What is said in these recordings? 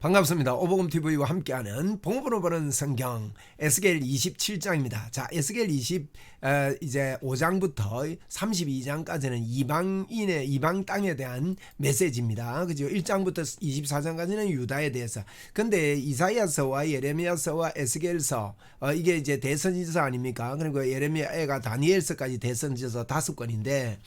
반갑습니다. 오복음 TV와 함께하는 봉으로 보는 성경 에스겔 27장입니다. 자, 에스겔 20 어, 이제 5장부터 32장까지는 이방인의 이방 땅에 대한 메시지입니다. 그죠? 1장부터 24장까지는 유다에 대해서. 근데 이사야서와 예레미야서와 에스겔서 어, 이게 이제 대선지서 아닙니까? 그리고 예레미야가 다니엘서까지 대선지서 다섯 권인데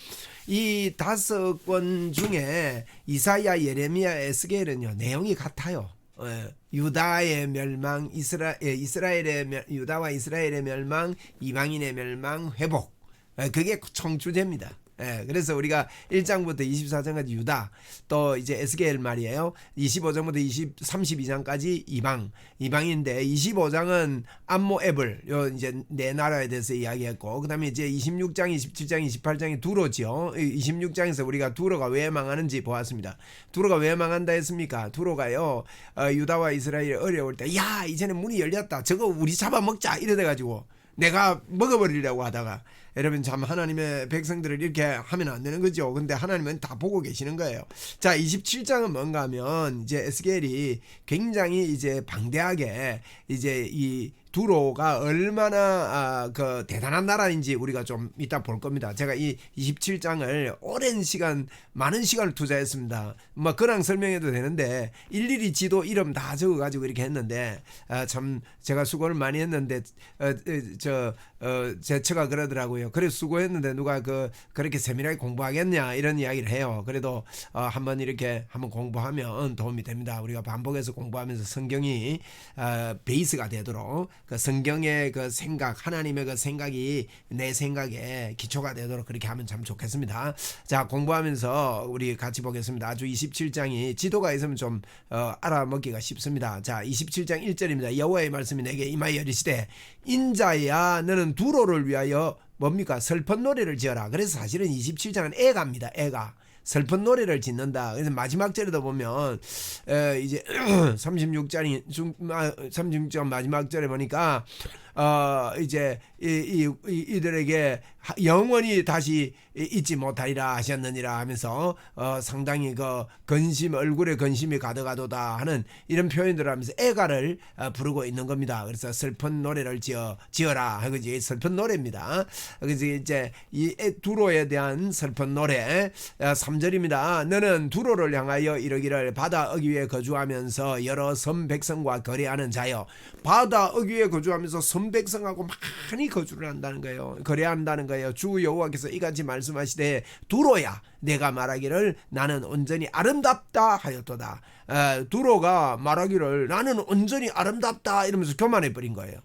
이 다섯 권 중에 이사야, 예레미야, 에스겔은요 내용이 같아요. 예, 유다의 멸망, 이스라 예, 이스라엘의 멸, 유다와 이스라엘의 멸망, 이방인의 멸망, 회복. 예, 그게 총주제입니다. 예, 그래서 우리가 1장부터 24장까지 유다, 또 이제 에스겔 말이에요. 25장부터 20, 32장까지 이방, 이방인데 25장은 암모에블, 요 이제 네 나라에 대해서 이야기했고, 그 다음에 이제 26장, 27장, 28장이 두로죠. 26장에서 우리가 두로가 왜 망하는지 보았습니다. 두로가 왜 망한다 했습니까? 두로가요, 어, 유다와 이스라엘 어려울 때, 야, 이제는 문이 열렸다. 저거 우리 잡아먹자. 이래돼 가지고. 내가 먹어버리려고 하다가 여러분 참 하나님의 백성들을 이렇게 하면 안 되는 거죠. 근데 하나님은 다 보고 계시는 거예요. 자, 27장은 뭔가 하면 이제 에스겔이 굉장히 이제 방대하게 이제 이 두로가 얼마나 아, 그 대단한 나라인지 우리가 좀 이따 볼 겁니다. 제가 이 27장을 오랜 시간 많은 시간을 투자했습니다. 뭐 그랑 설명해도 되는데 일일이 지도 이름 다 적어 가지고 이렇게 했는데 아, 참 제가 수고를 많이 했는데 어, 저 어, 제처가 그러더라고요. 그래 수고했는데 누가 그 그렇게 세밀하게 공부하겠냐 이런 이야기를 해요. 그래도 어, 한번 이렇게 한번 공부하면 도움이 됩니다. 우리가 반복해서 공부하면서 성경이 어, 베이스가 되도록 그 성경의 그 생각 하나님의 그 생각이 내 생각에 기초가 되도록 그렇게 하면 참 좋겠습니다. 자 공부하면서 우리 같이 보겠습니다. 아주 27장이 지도가 있으면 좀 어, 알아먹기가 쉽습니다. 자 27장 1절입니다. 여호와의 말씀이 내게 임하여 이르시되 인자야 너는 두로를 위하여 뭡니까 슬픈 노래를 지어라. 그래서 사실은 27장은 애가입니다. 애가. 슬픈 노래를 짓는다. 그래서 마지막 절에도 보면 에, 이제 36절이 중 36절 마지막 절에 보니까 어 이제 이, 이, 이 이들에게 영원히 다시 잊지 못하리라 하셨느니라 하면서 어 상당히 그 근심 얼굴에 근심이 가득하도다 하는 이런 표현들을 하면서 애가를 어, 부르고 있는 겁니다. 그래서 슬픈 노래를 지어 지어라 그지 슬픈 노래입니다. 그래서 이제 이 두로에 대한 슬픈 노래 3절입니다. 너는 두로를 향하여 이르기를 바다 어귀에 거주하면서 여러 섬 백성과 거래하는 자여 바다 어귀에 거주하면서 섬 백성하고 많이 거주를 한다는 거예요. 거래한다는 거예요. 주 여호와께서 이같이 말씀하시되 두로야 내가 말하기를 나는 온전히 아름답다 하였도다. 에, 두로가 말하기를 나는 온전히 아름답다 이러면서 교만해 버린 거예요.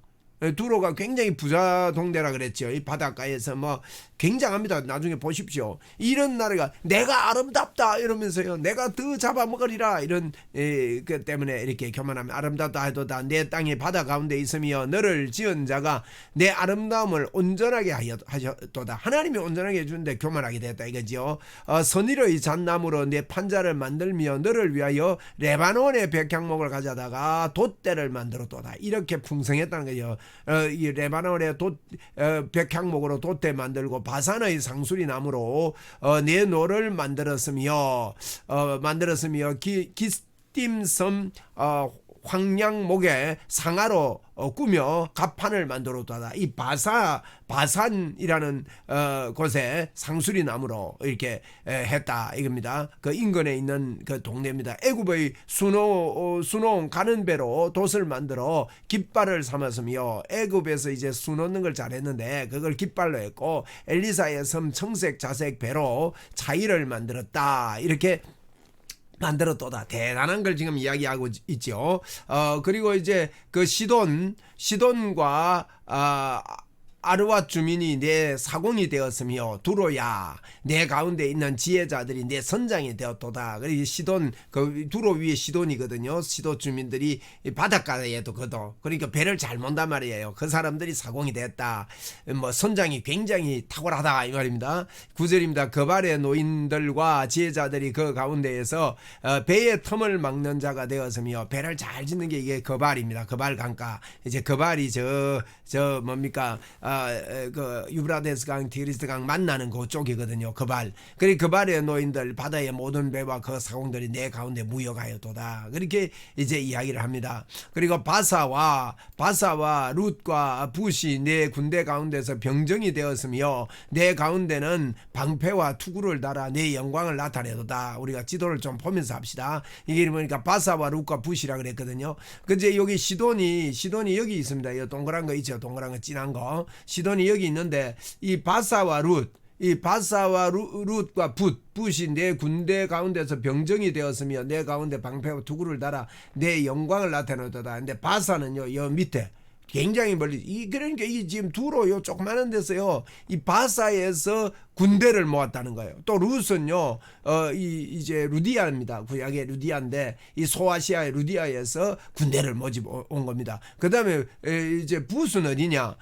두로가 굉장히 부자 동네라 그랬죠. 이 바닷가에서 뭐 굉장합니다. 나중에 보십시오. 이런 나라가 내가 아름답다 이러면서요. 내가 더 잡아먹으리라 이런 에, 그 때문에 이렇게 교만하면 아름답다 해도다 내 땅의 바다 가운데 있으며 너를 지은 자가 내 아름다움을 온전하게 하셨도다. 하나님이 온전하게 해주는데 교만하게 됐다 이거죠. 어, 선의로의 잣나무로 내 판자를 만들며 너를 위하여 레바논의 백향목을 가져다가 돛대를 만들었도다. 이렇게 풍성했다는 거죠. 어, 이 레바논의 돛 어, 백향목으로 돛대 만들고 바산의 상수리 나무로 어, 내 노를 만들었으며 어, 만들었으며 기, 기스팀섬 어, 황량목에 상하로 어, 꾸며 갑판을 만들었다. 이 바사 바산이라는 어, 곳에 상수리 나무로 이렇게 에, 했다 이겁니다. 그 인근에 있는 그 동네입니다. 애굽의 수노 어, 수노 가는 배로 돛을 만들어 깃발을 삼았으며 애굽에서 이제 수 놓는 걸 잘했는데 그걸 깃발로 했고 엘리사의 섬 청색 자색 배로 차이를 만들었다 이렇게 만들었도다. 대단한 걸 지금 이야기하고 있죠. 어, 그리고 이제 그 시돈, 시돈과, 아, 아르와 주민이 내 사공이 되었으며 두로야 내 가운데 있는 지혜자들이 내 선장이 되었도다. 그리고 시돈 그 두로 위에 시돈이거든요. 시도 주민들이 바닷가에도 거도 그러니까 배를 잘 mon단 말이에요. 그 사람들이 사공이 됐다. 뭐 선장이 굉장히 탁월하다 이 말입니다. 구절입니다. 거발의 노인들과 지혜자들이 그 가운데에서 어, 배의 틈을 막는 자가 되었으며 배를 잘 짓는 게 이게 거발입니다. 거발 강가 이제 거발이 저 저 뭡니까? 아그 유브라데스 강, 티그리스 강 만나는 그 쪽이거든요. 그 발. 그리 그 발의 노인들 바다의 모든 배와 그 사공들이 내 가운데 무역하였도다. 그렇게 이제 이야기를 합니다. 그리고 바사와 바사와 룻과 붓이 내 군대 가운데서 병정이 되었으며 내 가운데는 방패와 투구를 달아 내 영광을 나타내도다. 우리가 지도를 좀 보면서 합시다. 이게 보니까 바사와 룻과 붓이라 그랬거든요. 그제 여기 시돈이 시돈이 여기 있습니다. 이 동그란 거 있죠. 동그란 거 진한 거. 시돈이 여기 있는데 이 바사와 룻 이 바사와 루- 룻과 붓, 붓이 내 군대 가운데서 병정이 되었으며 내 가운데 방패와 투구를 달아 내 영광을 나타내도다. 근데 바사는요, 여 밑에 굉장히 멀리 이 그러니까 이 지금 두로 요 조그마한 데서요 이 바사에서 군대를 모았다는 거예요. 또 룻은요 어 이 이제 루디아입니다. 구약의 루디아인데 이 소아시아의 루디아에서 군대를 모집 온 겁니다. 그다음에 에, 이제 붓은 어디냐?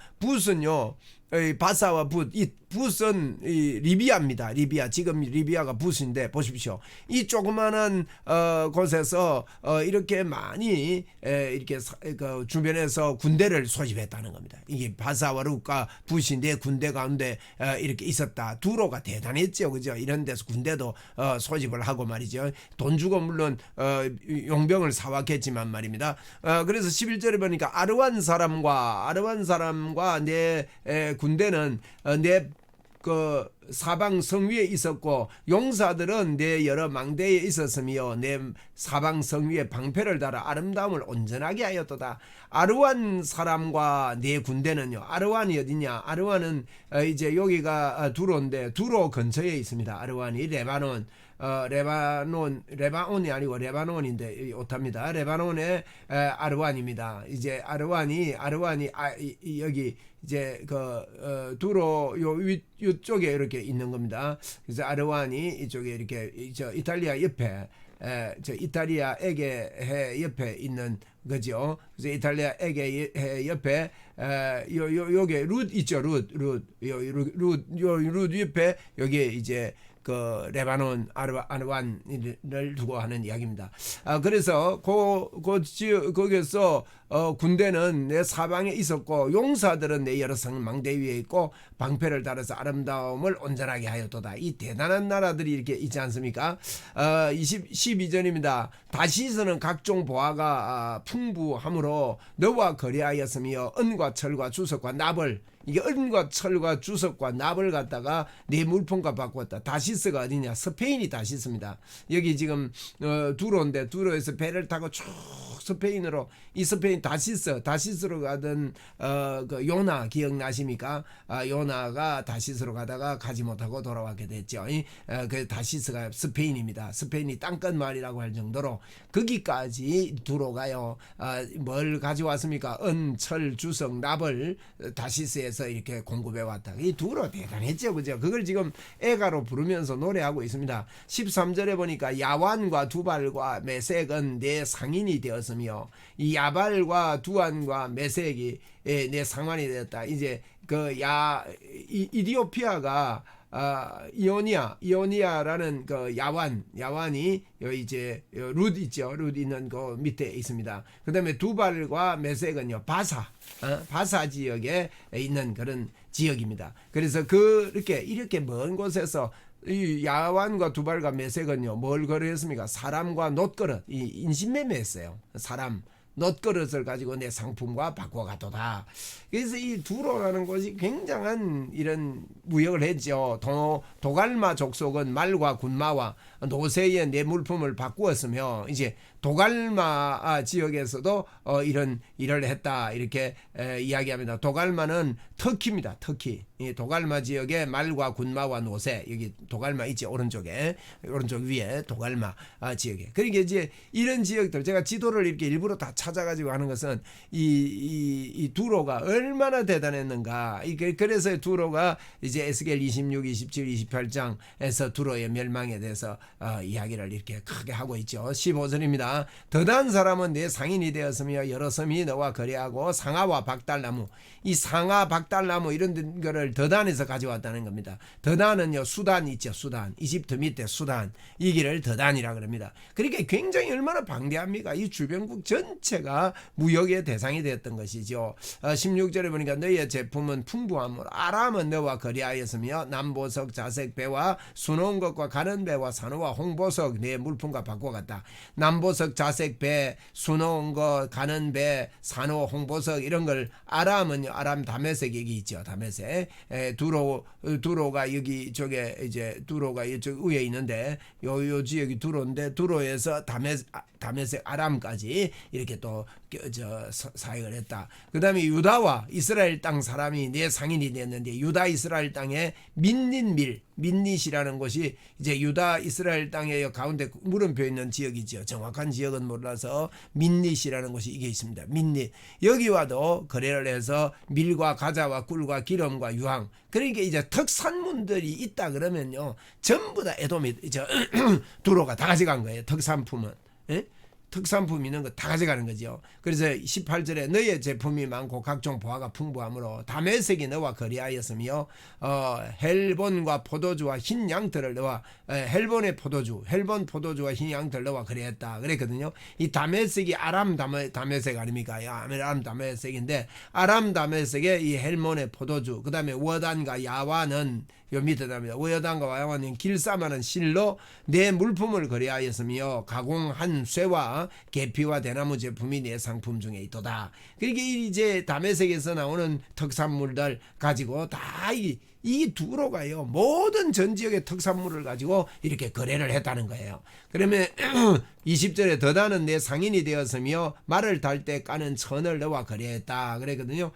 이 바사와 붓, 이 붓은 이 리비아입니다. 리비아 지금 리비아가 붓인데 보십시오. 이 조그마한 어, 곳에서 어, 이렇게 많이 에, 이렇게 사- 그 주변에서 군대를 소집했다는 겁니다. 이게 바사와 룻과 붓인데 군대 가운데 어, 이렇게 있었다. 두로가 대단했죠, 그죠? 이런 데서 군대도 어, 소집을 하고 말이죠. 돈 주고 물론 어, 용병을 사왔겠지만 말입니다. 어, 그래서 11절에 보니까 아르완 사람과 아르완 사람과 내 에, 군대는 어, 내 그 사방 성 위에 있었고 용사들은 내 여러 망대에 있었으며 내 사방 성 위에 방패를 달아 아름다움을 온전하게 하였도다. 아르완 사람과 내 군대는요. 아르완이 어디냐? 아르완은 어, 이제 여기가 어, 두로인데 두로 근처에 있습니다. 아르완이 레바논 어, 레바논 레바논이 아니고 레바논인데 이 오탑니다. 레바논의 에, 아르완입니다. 이제 아르완이 아르완이 아, 이, 이, 여기 이제 그 어, 두로 요 위, 이쪽에 이렇게 있는 겁니다. 그래서 아르완이 이쪽에 이렇게 이- 저 이탈리아 옆에 에, 저 이탈리아 에게 해 옆에 있는 거죠. 그래서 이탈리아 에게 해 옆에 에, 요, 요, 요게 룻 있죠. 룻, 룻, 요, 룻, 룻, 요, 룻 옆에 여기에 이제 그 레바논 아르완을 두고 하는 이야기입니다. 아 그래서 그 그 지역 거기서 어 군대는 내 사방에 있었고 용사들은 내 여러 성 망대 위에 있고 방패를 달아서 아름다움을 온전하게 하였도다. 이 대단한 나라들이 이렇게 있지 않습니까? 어 20, 12절입니다. 다시서는 각종 보화가 아, 풍부함으로 너와 거래하였으며 은과 철과 주석과 납을 이게 은과 철과 주석과 납을 갖다가 네 물품과 바꿨다. 다시스가 어디냐? 스페인이 다시스입니다. 여기 지금 어, 두로인데 두로에서 배를 타고 쭉 스페인으로 이 스페인 다시스 다시스로 가던 어, 그 요나 기억나십니까? 아, 요나가 다시스로 가다가 가지 못하고 돌아왔게 됐죠. 이, 어, 그 다시스가 스페인입니다. 스페인이 땅끝 마을이라고 할 정도로 거기까지 두로가요. 아, 뭘 가져왔습니까? 은, 철, 주석, 납을 다시스에서 이렇게 공급해 왔다. 이 두로 대단했죠, 그죠? 그걸 지금 애가로 부르면서 노래하고 있습니다. 13절에 보니까 야완과 두발과 메색은 내 상인이 되었으며 이 야발 과 두안과 메색이 예, 내 상관이 되었다. 이제 그 야 이디오피아가 아, 이오니아, 이오니아라는 그 야완, 야완이 여 이제 여룻 있죠. 룻 있는 그 밑에 있습니다. 그 다음에 두발과 메색은요. 바사, 어? 바사 지역에 있는 그런 지역입니다. 그래서 그렇게 이렇게 먼 곳에서 이 야완과 두발과 메색은요. 뭘 거래했습니까? 사람과 놋그릇, 이 인신매매했어요. 사람 놋그릇을 가지고 내 상품과 바꿔가도다. 그래서 이 두로라는 곳이 굉장한 이런 무역을 했죠. 도, 도갈마 족속은 말과 군마와 노새의 내 물품을 바꾸었으며 이제 도갈마 아, 지역에서도 어, 이런 일을 했다 이렇게 에, 이야기합니다. 도갈마는 터키입니다. 터키. 이 도갈마 지역에 말과 군마와 노새 여기 도갈마 있지 오른쪽에 오른쪽 위에 도갈마 아, 지역에 그러니까 이제 이런 지역들 제가 지도를 이렇게 일부러 다 찾아가지고 하는 것은 이, 이, 이 두로가 얼마나 대단했는가 이게 그래서 두로가 이제 에스겔 26, 27, 28장에서 두로의 멸망에 대해서 어, 이야기를 이렇게 크게 하고 있죠. 15절입니다. 더단 사람은 내 상인이 되었으며 여러 섬이 너와 거래하고 상아와 박달나무 이 상아 박달나무 이런 거를 더단에서 가져왔다는 겁니다. 더단은요 수단 있죠 수단 이집트 밑에 수단 이 길을 더단이라 그럽니다. 그러니까 굉장히 얼마나 방대합니까? 이 주변국 전체가 무역의 대상이 되었던 것이죠. 어, 16절에 보니까 너희의 제품은 풍부함으로 아람은 너와 거래하였으며 남보석 자색 배와 수놓은 것과 가는 배와 산호 와 홍보석 내 물품과 바꿔갔다. 남보석 자색 배 수놓은 것 가는 배 산호 홍보석 이런 걸 아람은요 아람 다메섹 여기 있죠 다메섹 에, 두로 두로가 여기 저게 이제 두로가 이쪽 위에 있는데 요요 지역이 두로인데 두로에서 다메 다메섹 아람까지 이렇게 또저 사역을 했다. 그 다음에 유다와 이스라엘 땅 사람이 내 상인이 됐는데 유다 이스라엘 땅에 민닛밀 민닛이라는 곳이 이제 유다 이스라엘 땅의 가운데 물음표 있는 지역이죠. 정확한 지역은 몰라서 민닛이라는 곳이 이게 있습니다. 민닛 여기와도 거래를 해서 밀과 가자와 꿀과 기름과 유황 그러니까 이제 특산물들이 있다 그러면요 전부 다 에돔이 저 두로가 다 가져간 거예요. 특산품은. 예? 특산품 있는 거 다 가져가는 거죠. 그래서 18절에 너의 제품이 많고 각종 보화가 풍부하므로 다메섹이 너와 거래하였으며 어, 헬본과 포도주와 흰 양털을 너와 에, 헬본의 포도주, 헬본 포도주와 흰 양털 너와 거래했다 그랬거든요. 이 다메섹이 아람 다메, 다메섹 아닙니까? 야, 아람 다메섹인데 아람 다메섹의 이 헬몬의 포도주, 그 다음에 워단과 야와는 요 밑에 답니다. 오여단과 야와는 길쌈하는 실로 내 물품을 거래하였으며 가공한 쇠와 계피와 대나무 제품이 내 상품 중에 있도다. 그러니까 이제 담에색에서 나오는 특산물들 가지고 다이 이 두로가요 모든 전 지역의 특산물을 가지고 이렇게 거래를 했다는 거예요. 그러면 20절에 더다는 내 상인이 되었으며 말을 탈때 까는 천을 너와 거래했다 그랬거든요.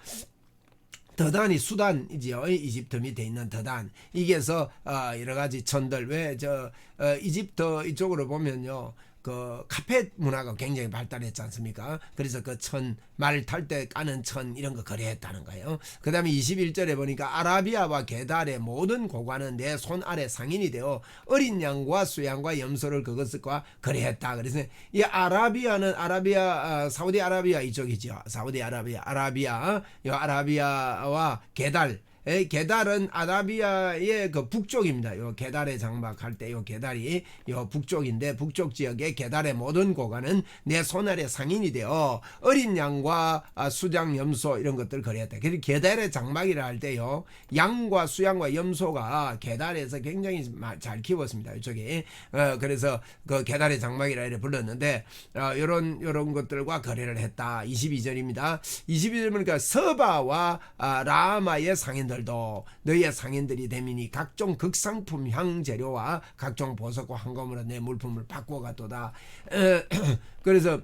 더단이 수단이지요. 이집트 밑에 있는 더단. 이게서 어, 여러 가지 천들 왜저 어, 이집트 이쪽으로 보면요. 그 카펫 문화가 굉장히 발달했지 않습니까? 그래서 그 천 말 탈 때 까는 천 이런 거 거래했다는 거예요. 그다음에 21절에 보니까 아라비아와 게달의 모든 고관은 내 손 아래 상인이 되어 어린 양과 수양과 염소를 그것과 거래했다. 그래서 이 아라비아는 아라비아 아, 사우디 아라비아 이쪽이죠. 사우디 아라비아 아라비아 요 아라비아와 게달 에, 게달은 아라비아의 그 북쪽입니다. 요 게달에 장막할 때 요 게달이 요 북쪽인데 북쪽 지역의 게달의 모든 고관은 내 손아래 상인이 되어 어린 양과 아, 수장 염소 이런 것들 거래했다. 그래서 게달의 장막이라 할 때요 양과 수양과 염소가 게달에서 굉장히 마- 잘 키웠습니다. 이쪽에 어, 그래서 그 게달의 장막이라 이래 불렀는데 어, 요런 요런 것들과 거래를 했다. 22절입니다. 22절 보니까 서바와 아, 라마의 상인 들도 너희의 상인들이 되미니 각종 극상품 향재료와 각종 보석과 황금으로 내 물품을 바꿔가도다. 에, 그래서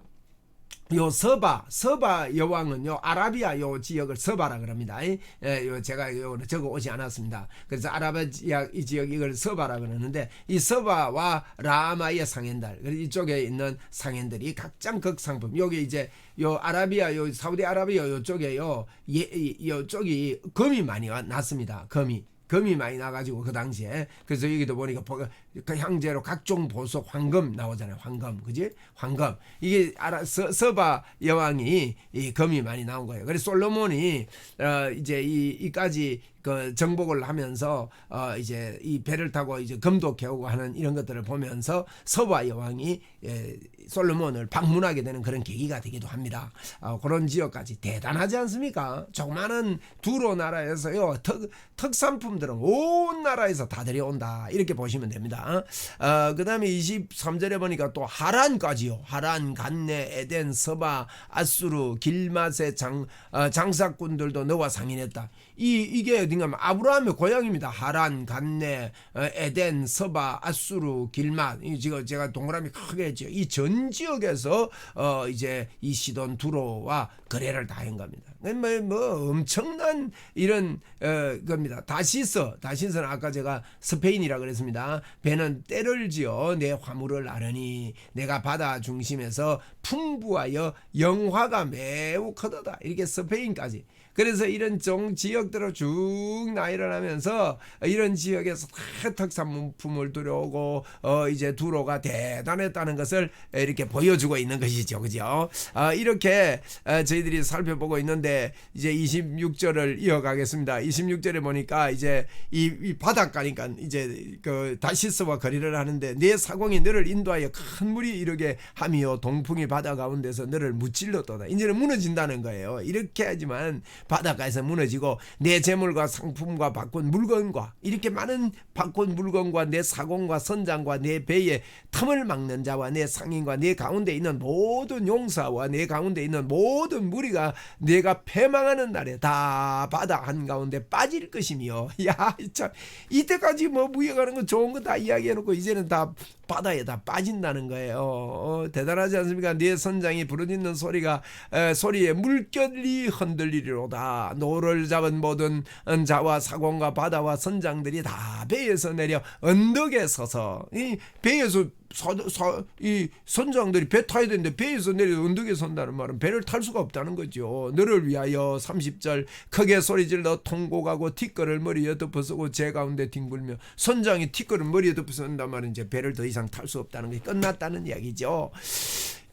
요 서바 서바 여왕은 요 아라비아 요 지역을 서바라 그럽니다. 예, 요 제가 요 적어 오지 않았습니다. 그래서 아라비아 이 지역 이걸 서바라 그러는데 이 서바와 라마의 상인들 그래서 이쪽에 있는 상인들이 각장 극상품 여기 이제 요 아라비아 요 사우디 아라비아 요쪽에 요 예, 이- 요쪽이 금이 많이 와- 났습니다. 금이 금이 많이 나가지고 그 당시에. 그래서 여기도 보니까 보- 그 향재로 각종 보석 황금 나오잖아요. 황금. 그지? 황금. 이게 알아 서, 서바 여왕이 이 금이 많이 나온 거예요. 그래서 솔로몬이 어 이제 이 이까지 그 정복을 하면서 어 이제 이 배를 타고 이제 금도 캐오고 하는 이런 것들을 보면서 서바 여왕이 예, 솔로몬을 방문하게 되는 그런 계기가 되기도 합니다. 어, 그런 지역까지 대단하지 않습니까? 조그마한 두로 나라에서요 특, 특산품들은 온 나라에서 다 들여온다 이렇게 보시면 됩니다. 어, 그다음에 23절에 보니까 또 하란까지요. 하란, 간네, 에덴, 서바, 아수르, 길맛의 장 어, 장사꾼들도 너와 상인했다. 이 이게 어딘가 아브라함의 고향입니다. 하란, 간네, 어, 에덴, 서바, 아수르, 길맛. 이 지금 제가 동그라미 크게 했죠. 이 전 지역에서 어 이제 이 시돈 두로와 거래를 다 한 겁니다. 뭐, 뭐 엄청난 이런 어 겁니다. 다시서, 다시서는 아까 제가 스페인이라 그랬습니다. 배는 때를 지어 내 화물을 나르니 내가 바다 중심에서 풍부하여 영화가 매우 크도다. 이렇게 스페인까지. 그래서 이런 종 지역들을 쭉 나일어나면서 이런 지역에서 다 특산품을 들여오고 어 이제 두로가 대단했다는 것을 이렇게 보여주고 있는 것이죠, 그죠? 아 이렇게 어, 저희들이 살펴보고 있는데 이제 26절을 이어가겠습니다. 26절에 보니까 이제 이, 이 바닷가니까 이제 그 다시스와 거리를 하는데 내 사공이 너를 인도하여 큰 물이 이르게 하며 동풍이 바다 가운데서 너를 무찔렀도다. 이제는 무너진다는 거예요. 이렇게 하지만 바닷가에서 무너지고 내 재물과 상품과 바꾼 물건과 이렇게 많은 바꾼 물건과 내 사공과 선장과 내 배에 틈을 막는 자와 내 상인과 내 가운데 있는 모든 용사와 내 가운데 있는 모든 무리가 내가 패망하는 날에 다 바다 한가운데 빠질 것이며 야 참 이때까지 뭐 무역하는 거 좋은 거 다 이야기해놓고 이제는 다 바다에 다 빠진다는 거예요. 어, 대단하지 않습니까? 네 선장이 부르짖는 소리가 에, 소리에 물결이 흔들리리로다. 노를 잡은 모든 자와 사공과 바다와 선장들이 다 배에서 내려 언덕에 서서 이 배에서 사, 사, 이 선장들이 배 타야 되는데 배에서 내려 언덕에 선다는 말은 배를 탈 수가 없다는 거죠. 너를 위하여 30절 크게 소리질러 통곡하고 티끌을 머리에 덮어쓰고 제 가운데 뒹굴며 선장이 티끌을 머리에 덮어쓴단 말은 이제 배를 더 이상 탈 수 없다는 게 끝났다는 이야기죠.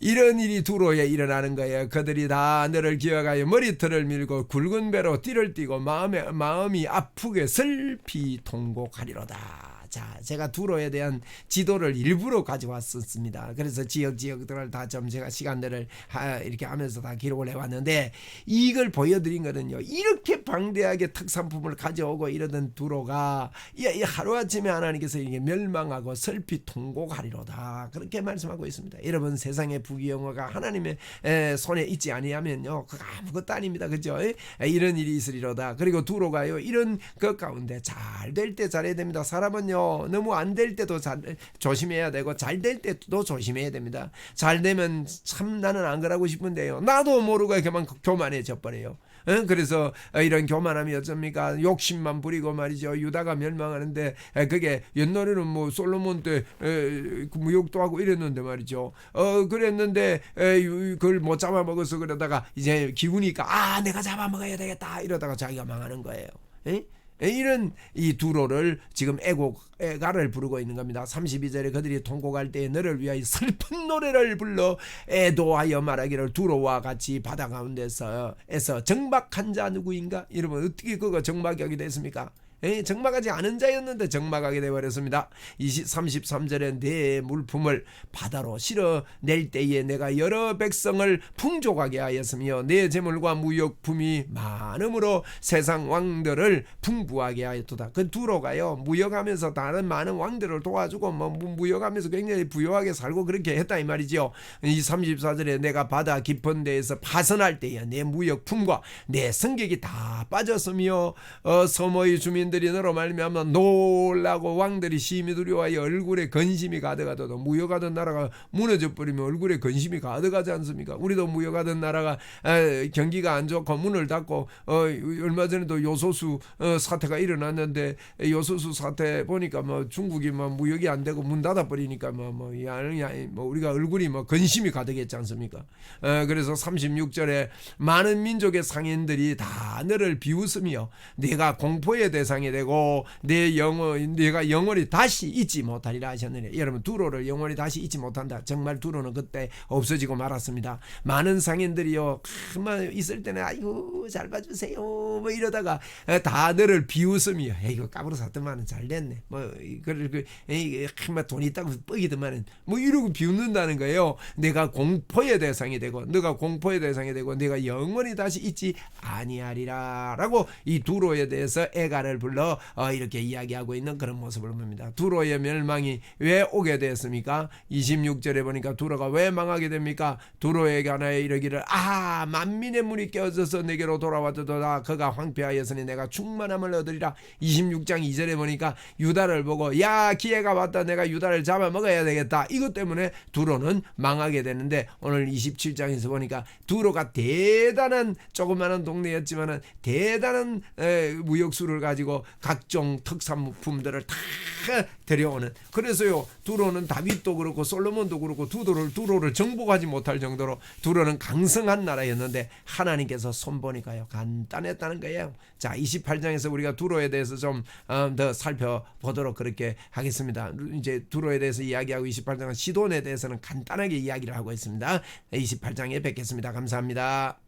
이런 일이 두로에 일어나는 거예요. 그들이 다 너를 기억하여 머리털을 밀고 굵은 배로 띠를 띠고 마음에 마음이 아프게 슬피 통곡하리로다. 자, 제가 두로에 대한 지도를 일부러 가져왔었습니다. 그래서 지역 지역들을 다 좀 제가 시간들을 하, 이렇게 하면서 다 기록을 해왔는데 이걸 보여드린 거는요. 이렇게 방대하게 특산품을 가져오고 이러던 두로가 이, 이 하루 아침에 하나님께서 이게 멸망하고 슬피 통곡하리로다. 그렇게 말씀하고 있습니다. 여러분 세상의 부귀영화가 하나님의 에, 손에 있지 아니하면요. 그거 아무것도 아닙니다. 그죠? 에? 이런 일이 있으리로다. 그리고 두로가요. 이런 것 가운데 잘 될 때 잘해야 됩니다. 사람은요. 너무 안 될 때도 잘 조심해야 되고 잘 될 때도 조심해야 됩니다. 잘 되면 참 나는 안 그러고 싶은데요. 나도 모르고 그만 교만해져 버려요. 어? 그래서 이런 교만함이 어쩝니까? 욕심만 부리고 말이죠. 유다가 멸망하는데 그게 옛날에는 뭐 솔로몬 때 무욕도 하고 이랬는데 말이죠. 어 그랬는데 그걸 못 잡아먹어서 그러다가 이제 기우니까 아 내가 잡아먹어야 되겠다 이러다가 자기가 망하는 거예요. 에? 이런 이 두로를 지금 애곡 애가를 부르고 있는 겁니다. 32절에 그들이 통곡할 때에 너를 위하여 슬픈 노래를 불러 애도하여 말하기를 두로와 같이 바다 가운데서 에서 정박한 자 누구인가? 여러분 어떻게 그거 정박하게 됐습니까? 에, 정막하지 않은 자였는데 정막하게 되어버렸습니다. 20, 33절에 내 물품을 바다로 실어 낼 때에 내가 여러 백성을 풍족하게 하였으며 내 재물과 무역품이 많음으로 세상 왕들을 풍부하게 하였도다. 그 두로가요 무역하면서 다른 많은 왕들을 도와주고 뭐 무역하면서 굉장히 부유하게 살고 그렇게 했다 이 말이죠. 이 34절에 내가 바다 깊은 데에서 파선할 때에 내 무역품과 내 성격이 다 빠졌으며 어, 섬의 주민 들이 너로 말미암아 놀라고 왕들이 심히 두려워하여 얼굴에 근심이 가득하도록 무역하던 나라가 무너져 버리면 얼굴에 근심이 가득하지 않습니까? 우리도 무역하던 나라가 에, 경기가 안 좋고 문을 닫고 어, 얼마 전에도 요소수 어, 사태가 일어났는데 요소수 사태 보니까 뭐 중국이 뭐 무역이 안 되고 문 닫아 버리니까 뭐, 뭐, 야, 야, 뭐 우리가 얼굴이 뭐 근심이 가득했지 않습니까? 어, 그래서 36절에 많은 민족의 상인들이 다 너를 비웃으며 네가 공포의 대상 대상이 되고 내 영혼 내가 영원히 다시 잊지 못하리라 하셨느니 여러분 두로를 영원히 다시 잊지 못한다. 정말 두로는 그때 없어지고 말았습니다. 많은 상인들이요 그만 있을 때는 아이고 잘 봐주세요 뭐 이러다가 다 너를 비웃으며 이거 까불어 샀더만은 잘 됐네 뭐 그걸 그 그만 돈 있다고 뻑이더만은 뭐 이러고 비웃는다는 거예요. 내가 공포의 대상이 되고 너가 공포의 대상이 되고 내가 영원히 다시 잊지 아니하리라라고 이 두로에 대해서 애가를 불 불러 어, 이렇게 이야기하고 있는 그런 모습을 봅니다. 두로의 멸망이 왜 오게 됐습니까? 26절에 보니까 두로가 왜 망하게 됩니까? 두로에게 하나에 이르기를 아 만민의 문이 깨어져서 내게로 돌아왔도다 그가 황폐하였으니 내가 충만함을 얻으리라 26장 2절에 보니까 유다를 보고 야 기회가 왔다 내가 유다를 잡아먹어야 되겠다 이것 때문에 두로는 망하게 되는데 오늘 27장에서 보니까 두로가 대단한 조그마한 동네였지만은 대단한 무역수를 가지고 그리고 각종 특산품들을 다 데려오는 그래서요 두로는 다윗도 그렇고 솔로몬도 그렇고 두로를 두로를 정복하지 못할 정도로 두로는 강성한 나라였는데 하나님께서 손보니까요 간단했다는 거예요. 자 28장에서 우리가 두로에 대해서 좀 더 살펴보도록 그렇게 하겠습니다. 이제 두로에 대해서 이야기하고 28장은 시돈에 대해서는 간단하게 이야기를 하고 있습니다. 28장에 뵙겠습니다. 감사합니다.